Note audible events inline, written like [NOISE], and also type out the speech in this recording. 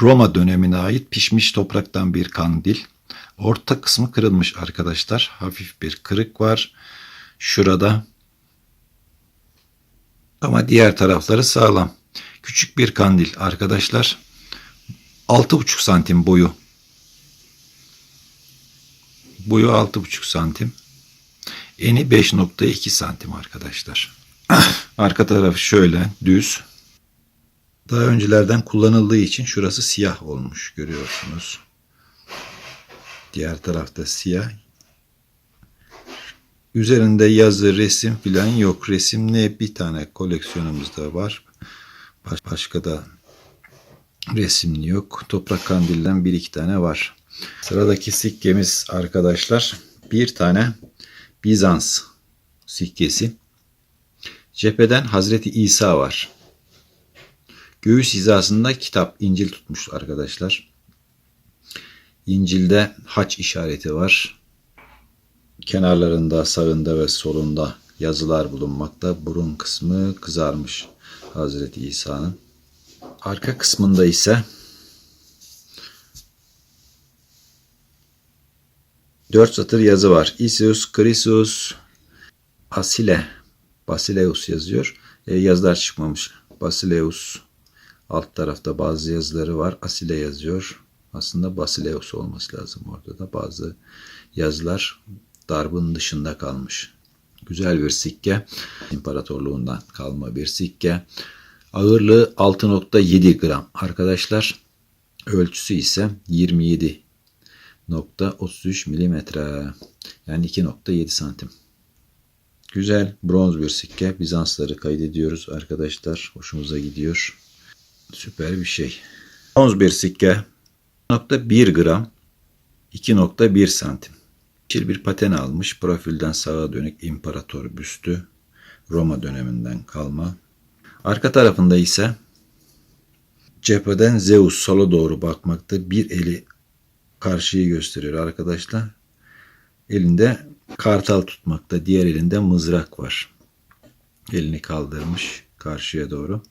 Roma dönemine ait pişmiş topraktan bir kandil. Orta kısmı kırılmış arkadaşlar. Hafif bir kırık var. Şurada. Ama diğer tarafları sağlam. Küçük bir kandil arkadaşlar. 6,5 santim boyu. Boyu 6,5 santim. Eni 5.2 santim arkadaşlar. [CLEARS THROAT] Arka tarafı şöyle düz. Daha öncelerden kullanıldığı için şurası siyah olmuş görüyorsunuz. Diğer tarafta siyah. Üzerinde yazı, resim filan yok. Resim ne bir tane koleksiyonumuzda var. Baş- Başka da resimli yok. Toprak kandilden bir iki tane var. Sıradaki sikkemiz arkadaşlar bir tane Bizans sikkesi. Cepheden Hazreti İsa var. Göğüs hizasında kitap, İncil tutmuş arkadaşlar. İncil'de haç işareti var. Kenarlarında, sağında ve solunda yazılar bulunmakta. Burun kısmı kızarmış Hazreti İsa'nın. Arka kısmında ise dört satır yazı var. Isus Christus Asile Basileus yazıyor. E, yazılar çıkmamış. Basileus alt tarafta bazı yazıları var. Asile yazıyor. Aslında Basileus olması lazım orada da. Bazı yazılar darbın dışında kalmış. Güzel bir sikke. İmparatorluğundan kalma bir sikke. Ağırlığı 6.7 gram arkadaşlar. Ölçüsü ise 27.33 milimetre. Yani 2.7 santim. Güzel bronz bir sikke. Bizansları kaydediyoruz arkadaşlar. Hoşumuza gidiyor. Süper bir şey. Bronz bir sikke. 1 gram. 2.1 santim. Yeşil bir paten almış. Profilden sağa dönük imparator büstü. Roma döneminden kalma. Arka tarafında ise cepheden Zeus sola doğru bakmakta. Bir eli karşıyı gösteriyor arkadaşlar. Elinde kartal tutmakta. Diğer elinde mızrak var. Elini kaldırmış karşıya doğru.